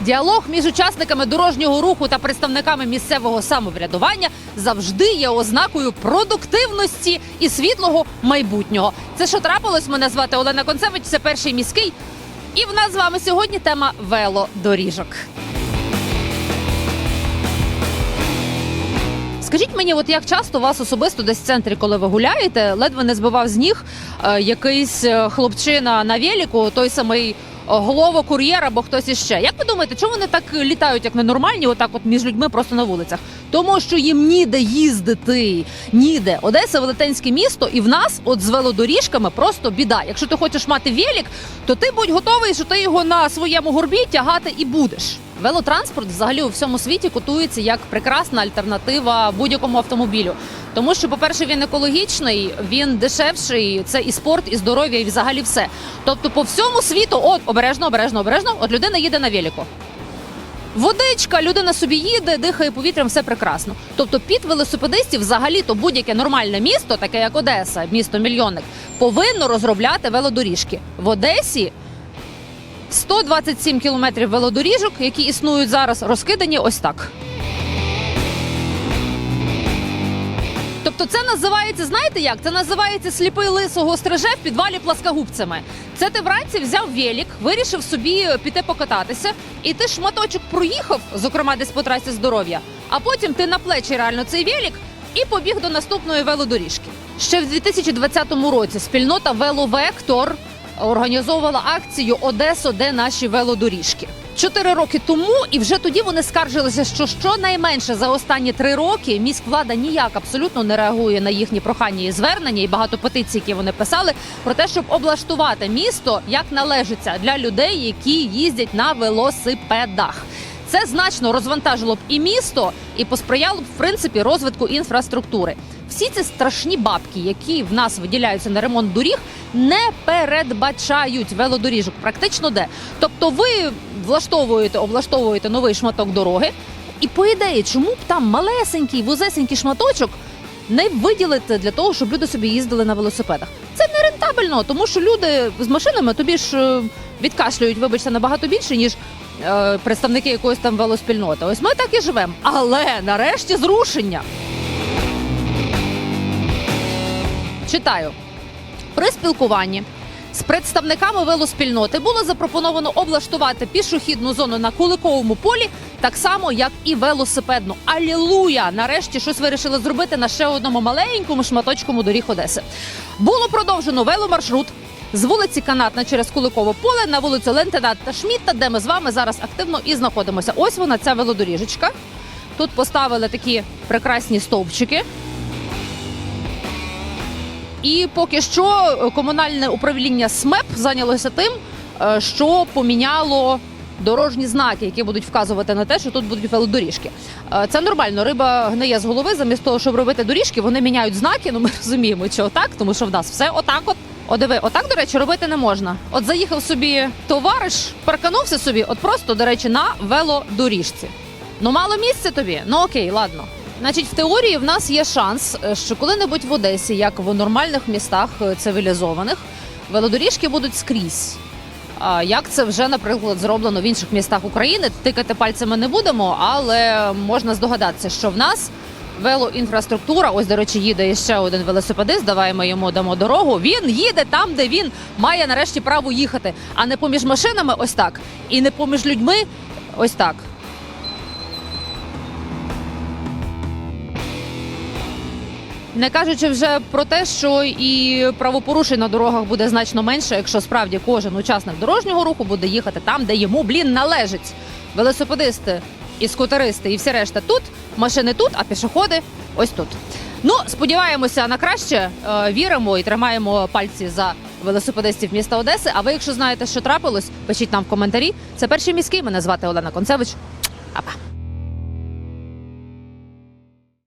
Діалог між учасниками дорожнього руху та представниками місцевого самоврядування завжди є ознакою продуктивності і світлого майбутнього. Це що трапилось? Мене звати Олена Концевич. Це перший міський. І в нас з вами сьогодні тема велодоріжок. Скажіть мені, от як часто вас особисто десь в центрі, коли ви гуляєте, ледве не збивав з ніг е, якийсь е, хлопчина на велику, той самий е, головокур'єр або хтось іще. Як ви думаєте, чому вони так літають, як ненормальні, отак от між людьми просто на вулицях? Тому що їм ніде їздити. Ніде. Одеса велетенське місто, і в нас от з велодоріжками просто біда. Якщо ти хочеш мати велик, то ти будь готовий, що ти його на своєму горбі тягати і будеш. Велотранспорт взагалі у всьому світі котується як прекрасна альтернатива будь-якому автомобілю. Тому що, по-перше, він екологічний, він дешевший, це і спорт, і здоров'я, і взагалі все. Тобто, по всьому світу, от обережно, обережно, обережно, от людина їде на велику. Водичка, людина собі їде, дихає повітрям, все прекрасно. Тобто під велосипедистів взагалі то будь-яке нормальне місто, таке як Одеса, місто мільйонник, повинно розробляти велодоріжки. В Одесі 127 кілометрів велодоріжок, які існують зараз, розкидані ось так. Тобто це називається, знаєте як? Це називається сліпий лисого стриже в підвалі пласкогубцями. Це ти вранці взяв велик, вирішив собі піти покататися, і ти шматочок проїхав, зокрема десь по трасі здоров'я, а потім ти на плечі реально цей велик і побіг до наступної велодоріжки. Ще в 2020 році спільнота Веловектор організовувала акцію Одесо, де наші велодоріжки. Чотири роки тому, і вже тоді вони скаржилися, що щонайменше за останні три роки міськвлада ніяк абсолютно не реагує на їхні прохання і звернення, і багато петицій, які вони писали, про те, щоб облаштувати місто як належиться для людей, які їздять на велосипедах. Це значно розвантажило б і місто, і посприяло б в принципі розвитку інфраструктури. Всі ці страшні бабки, які в нас виділяються на ремонт доріг, не передбачають велодоріжок. Практично де. Тобто, ви влаштовуєте, облаштовуєте новий шматок дороги, і по ідеї, чому б там малесенький, вузесенький шматочок не виділити для того, щоб люди собі їздили на велосипедах? Це не рентабельно, тому що люди з машинами тобі ж е, відкашлюють, вибачте, набагато більше, ніж е, представники якоїсь там велоспільноти. Ось ми так і живемо. Але нарешті зрушення. Читаю. При спілкуванні з представниками велоспільноти було запропоновано облаштувати пішохідну зону на Куликовому полі, так само як і велосипедну. Алілуя! Нарешті щось вирішили зробити на ще одному маленькому шматочкому доріг Одеси. Було продовжено веломаршрут з вулиці Канатна через Куликове поле на вулицю Лейтенанта Шмітта, де ми з вами зараз активно і знаходимося. Ось вона ця велодоріжечка. Тут поставили такі прекрасні стовпчики. І поки що е, комунальне управління СМЕП зайнялося тим, е, що поміняло дорожні знаки, які будуть вказувати на те, що тут будуть велодоріжки. Е, Це нормально. Риба гниє з голови. Замість того, щоб робити доріжки, вони міняють знаки. Ну ми розуміємо, що отак, тому що в нас все отак. От О, диви, отак, до речі, робити не можна. От заїхав собі товариш, парканувся собі, от просто, до речі, на велодоріжці. Ну мало місця тобі. Ну окей, ладно. Значить, в теорії в нас є шанс, е, що коли-небудь в Одесі, як в нормальних містах е, цивілізованих, велодоріжки будуть скрізь. Як це вже, наприклад, зроблено в інших містах України, тикати пальцями не будемо, але можна здогадатися, що в нас велоінфраструктура. Ось, до речі, їде ще один велосипедист. Давай ми йому дамо дорогу. Він їде там, де він має нарешті право їхати, а не поміж машинами, ось так, і не поміж людьми, ось так. Не кажучи вже про те, що і правопорушень на дорогах буде значно менше, якщо справді кожен учасник дорожнього руху буде їхати там, де йому блін належить. Велосипедисти і скутеристи, і всі решта тут, машини тут, а пішоходи ось тут. Ну, сподіваємося на краще, е, віримо і тримаємо пальці за велосипедистів міста Одеси. А ви, якщо знаєте, що трапилось, пишіть нам в коментарі. Це перший міський. Мене звати Олена Концевич. Апа.